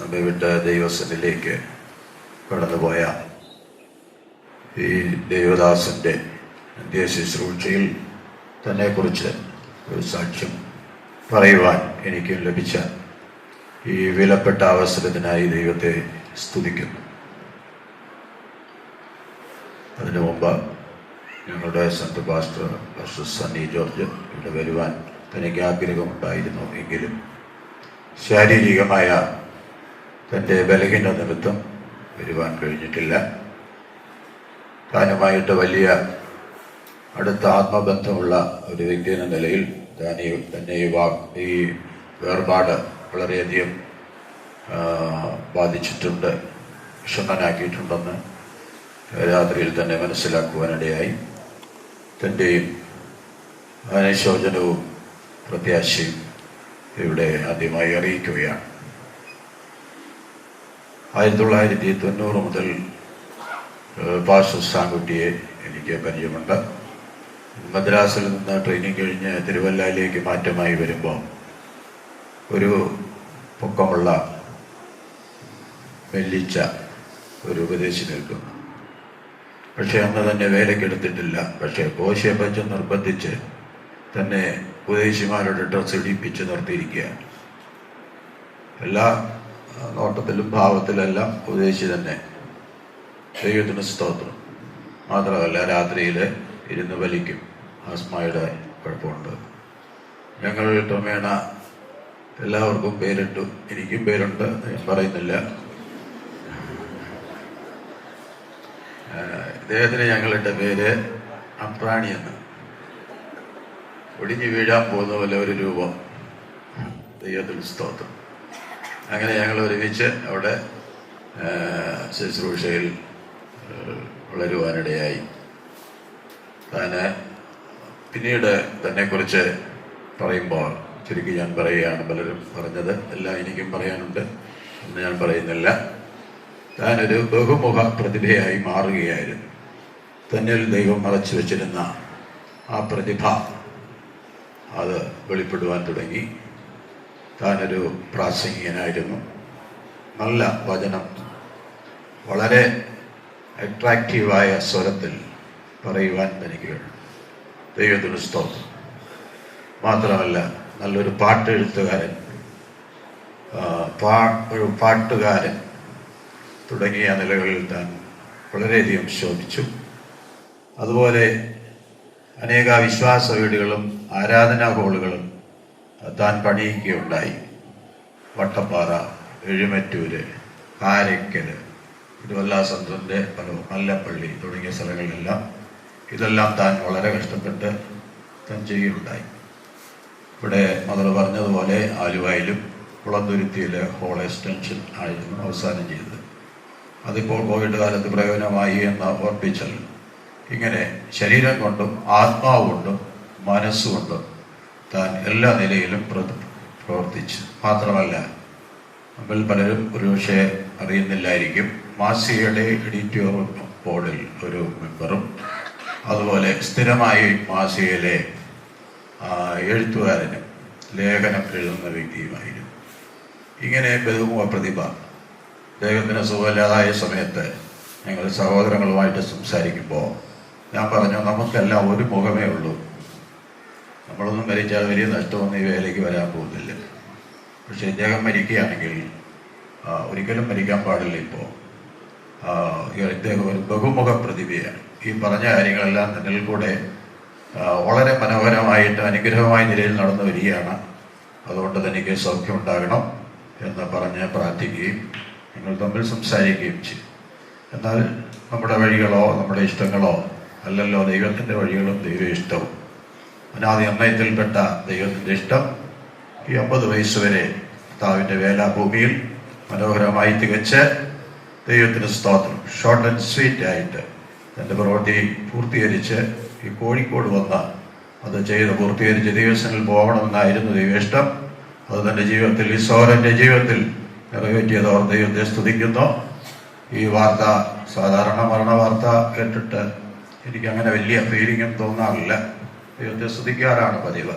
നമ്മെ വിട്ട് ദൈവസനിലേക്ക് കടന്നുപോയ ഈ ദേവദാസന്റെ അന്ത്യശുശ്രൂഷയിൽ തന്നെക്കുറിച്ച് ഒരു സാക്ഷ്യം പറയുവാൻ എനിക്ക് ലഭിച്ച ഈ വിലപ്പെട്ട അവസരത്തിനായി ദൈവത്തെ സ്തുതിക്കുന്നു. അതിനു മുമ്പ് ഞങ്ങളുടെ central pastor pastor Sunny George ഇവിടെ വരുവാൻ തനിക്ക് ആഗ്രഹമുണ്ടായിരുന്നു എങ്കിലും ശാരീരികമായ തന്റെ ബലഹീന നിമിത്തം വരുവാൻ കഴിഞ്ഞിട്ടില്ല. താനുമായിട്ട് വലിയ അടുത്ത ആത്മബന്ധമുള്ള ഒരു വ്യക്തി എന്ന നിലയിൽ താൻ ഈ തന്നെ ഈ വാ ഈ വേർപാട് വളരെയധികം ബാധിച്ചിട്ടുണ്ട് വിഷമനാക്കിയിട്ടുണ്ടെന്ന് രാത്രിയിൽ തന്നെ മനസ്സിലാക്കുവാനിടയായി. തന്റെയും അനുശോചനവും പ്രത്യാശയും ഇവിടെ ആദ്യമായി അറിയിക്കുകയാണ്. ആയിരത്തി തൊള്ളായിരത്തി തൊണ്ണൂറ് മുതൽ പാഷ സാങ്കുട്ടിയെ എനിക്ക് പരിചയമുണ്ട്. മദ്രാസിൽ നിന്ന് ട്രെയിനിങ് കഴിഞ്ഞ് തിരുവല്ലയിലേക്ക് മാറ്റമായി വരുമ്പോൾ ഒരു പൊക്കമുള്ള മെല്ലിച്ച ഒരു ഉപദേശി നിൽക്കുന്നു. പക്ഷെ അന്ന് തന്നെ വേലക്കെടുത്തിട്ടില്ല. പക്ഷെ പച്ച നിർബന്ധിച്ച് തന്നെ ഉപദേശിമാരുടെ ഡ്രസ് ഇടിപ്പിച്ച് നിർത്തിയിരിക്കുകയാണ്. എല്ലാ നോട്ടത്തിലും ഭാവത്തിലെല്ലാം ഉപദേശി തന്നെ. ദൈവത്തിന് സ്തോത്രം. മാത്രമല്ല രാത്രിയിൽ ഇരുന്ന് വലിക്കും. ആസ്മയുടെ കുഴപ്പമുണ്ട്. ഞങ്ങൾ ക്രമേണ എല്ലാവർക്കും പേരിട്ടു. എനിക്കും പേരുണ്ട് ഞാൻ പറയുന്നില്ല. ഇദ്ദേഹത്തിന് ഞങ്ങളുടെ പേര് അപ്രാണി എന്ന്. ഒടിഞ്ഞു വീഴാൻ പോകുന്ന പോലെ ഒരു രൂപം. ദൈവത്തിൽ സ്തോത്രം. അങ്ങനെ ഞങ്ങൾ ഒരുമിച്ച് അവിടെ ശുശ്രൂഷയിൽ വളരുവാനിടയായി. താന് പിന്നീട് തന്നെക്കുറിച്ച് പറയുമ്പോൾ ചുരുക്കി ഞാൻ പറയുകയാണ് പലരും പറഞ്ഞത് എല്ലാം എനിക്കും പറയാനുണ്ട് എന്ന് ഞാൻ പറയുന്നില്ല. താനൊരു ബഹുമുഖ പ്രതിഭയായി മാറുകയായിരുന്നു. തന്നെ ഒരു ദൈവം മറച്ചു വച്ചിരുന്ന ആ പ്രതിഭ അത് വെളിപ്പെടുവാൻ തുടങ്ങി. താനൊരു പ്രാസംഗികനായിരുന്നു. നല്ല വചനം. വളരെ അട്രാക്റ്റീവായ സ്വരത്തിൽ പറയുവാൻ തനിക്ക് വേണം ദൈവത്തിന് സ്തോത്രം. മാത്രമല്ല നല്ലൊരു പാട്ട് എഴുത്തുകാരൻ പാ ഒരു പാട്ടുകാരൻ തുടങ്ങിയ നിലകളിൽ താൻ വളരെയധികം ശോഭിച്ചു. അതുപോലെ അനേക വിശ്വാസ വീടുകളും ആരാധനാ ഹോളുകളും താൻ പണിയിക്കുകയുണ്ടായി. വട്ടപ്പാറ എഴുമറ്റൂര് കാരയ്ക്കൽ തിരുവല്ലാസന്ദ്രന്റെ പല മല്ലപ്പള്ളി തുടങ്ങിയ സ്ഥലങ്ങളിലെല്ലാം ഇതെല്ലാം താൻ വളരെ കഷ്ടപ്പെട്ട് താൻ ചെയ്യുകയുണ്ടായി. ഇവിടെ മദർ പറഞ്ഞതുപോലെ ആലുവായിലും കുളന്തുരുത്തിയിലെ ഹോൾ എക്സ്റ്റൻഷൻ ആയിരുന്നു അവസാനം ചെയ്തത്. അതിപ്പോൾ കോവിഡ് കാലത്ത് പ്രയോജനമായി എന്ന ഓർപ്പിച്ചാൽ ഇങ്ങനെ ശരീരം കൊണ്ടും ആത്മാവ് കൊണ്ടും മനസ്സുകൊണ്ടും താൻ എല്ലാ നിലയിലും പ്ര- പ്രവർത്തിച്ചു. മാത്രമല്ല നമ്മൾ പലരും ഒരുപക്ഷെ അറിയുന്നില്ലായിരിക്കും. മാസികയുടെ എഡിറ്റോർ ബോർഡിൽ ഒരു മെമ്പറും അതുപോലെ സ്ഥിരമായി മാസികയിലെ എഴുത്തുകാരനും ലേഖനം എഴുതുന്ന വ്യക്തിയുമായിരുന്നു. ഇങ്ങനെ ബഹുമുഖ പ്രതിഭ അദ്ദേഹത്തിന് സുഖമില്ലാതായ സമയത്ത് ഞങ്ങൾ സഹോദരങ്ങളുമായിട്ട് സംസാരിക്കുമ്പോൾ ഞാൻ പറഞ്ഞു നമുക്കെല്ലാം ഒരു മുഖമേ ഉള്ളൂ. നമ്മളൊന്നും മരിച്ചാൽ വലിയ നഷ്ടമൊന്നും ഈ വേലയ്ക്ക് വരാൻ പോകുന്നില്ല. പക്ഷെ ഇദ്ദേഹം മരിക്കുകയാണെങ്കിൽ ഒരിക്കലും മരിക്കാൻ പാടില്ല ഇപ്പോൾ. ഇദ്ദേഹം ഒരു ബഹുമുഖ പ്രതിഭയാണ്. ഈ പറഞ്ഞ കാര്യങ്ങളെല്ലാം തന്നിൽ കൂടെ വളരെ മനോഹരമായിട്ട് അനുഗ്രഹമായ നിലയിൽ നടന്നു വരികയാണ്. അതുകൊണ്ട് തനിക്ക് സൗഖ്യം ഉണ്ടാകണം എന്ന് പറഞ്ഞ് പ്രാർത്ഥിക്കുകയും നിങ്ങൾ തമ്മിൽ സംസാരിക്കുകയും ചെയ്യും. എന്നാൽ നമ്മുടെ വഴികളോ നമ്മുടെ ഇഷ്ടങ്ങളോ അല്ലല്ലോ ദൈവത്തിന്റെ വഴികളും ദൈവ ഇഷ്ടവും. അനാദി അമ്മയത്തിൽപ്പെട്ട ദൈവത്തിന്റെ ഇഷ്ടം ഈ അമ്പത് വയസ്സ് വരെ കർത്താവിന്റെ വേലാഭൂമിയിൽ മനോഹരമായി തികച്ച് ദൈവത്തിന് സ്തോത്രം ഷോർട്ട് ആൻഡ് സ്വീറ്റ് ആയിട്ട് തന്റെ പ്രവൃത്തി പൂർത്തീകരിച്ച് ഈ കോഴിക്കോട് വന്ന അത് ചെയ്ത് പൂർത്തീകരിച്ച് ദൈവസനിൽ പോകണമെന്നായിരുന്നു ദൈവേഷ്ടം അത് തന്റെ ജീവിതത്തിൽ ഈ സോരന്റെ ജീവിതത്തിൽ നിറവേറ്റിയത് അവർ ദൈവത്തെ സ്തുതിക്കുന്നു. ഈ വാർത്ത സാധാരണ മരണ വാർത്ത കേട്ടിട്ട് എനിക്ക് അങ്ങനെ വലിയ ഫീലിംഗും തോന്നാറില്ല. ദൈവത്തെ സ്തുതിക്കാറാണ് പതിവ്.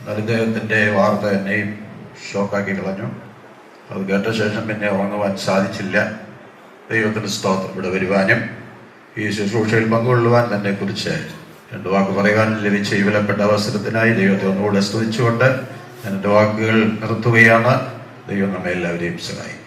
എന്നാൽ ഇദ്ദേഹത്തിന്റെ വാർത്ത എന്നെയും ഷോക്കാക്കി കളഞ്ഞു. അത് കേട്ട ശേഷം പിന്നെ ഉറങ്ങുവാൻ സാധിച്ചില്ല. ദൈവത്തിന്റെ സ്തോത്രം ഇവിടെ വരുവാനും ഈ ശുശ്രൂഷയിൽ പങ്കുകൊള്ളുവാൻ തന്നെ കുറിച്ച് രണ്ട് വാക്ക് പറയുവാൻ ലഭിച്ച ഈ വിലപ്പെട്ട അവസരത്തിനായി ദൈവത്തെ ഒന്നുകൂടെ സ്തുതിച്ചുകൊണ്ട് ഞാൻ എന്റെ വാക്കുകൾ നിർത്തുകയാണ്. ദൈവം നമ്മെ എല്ലാവരെയും സഹായിക്കും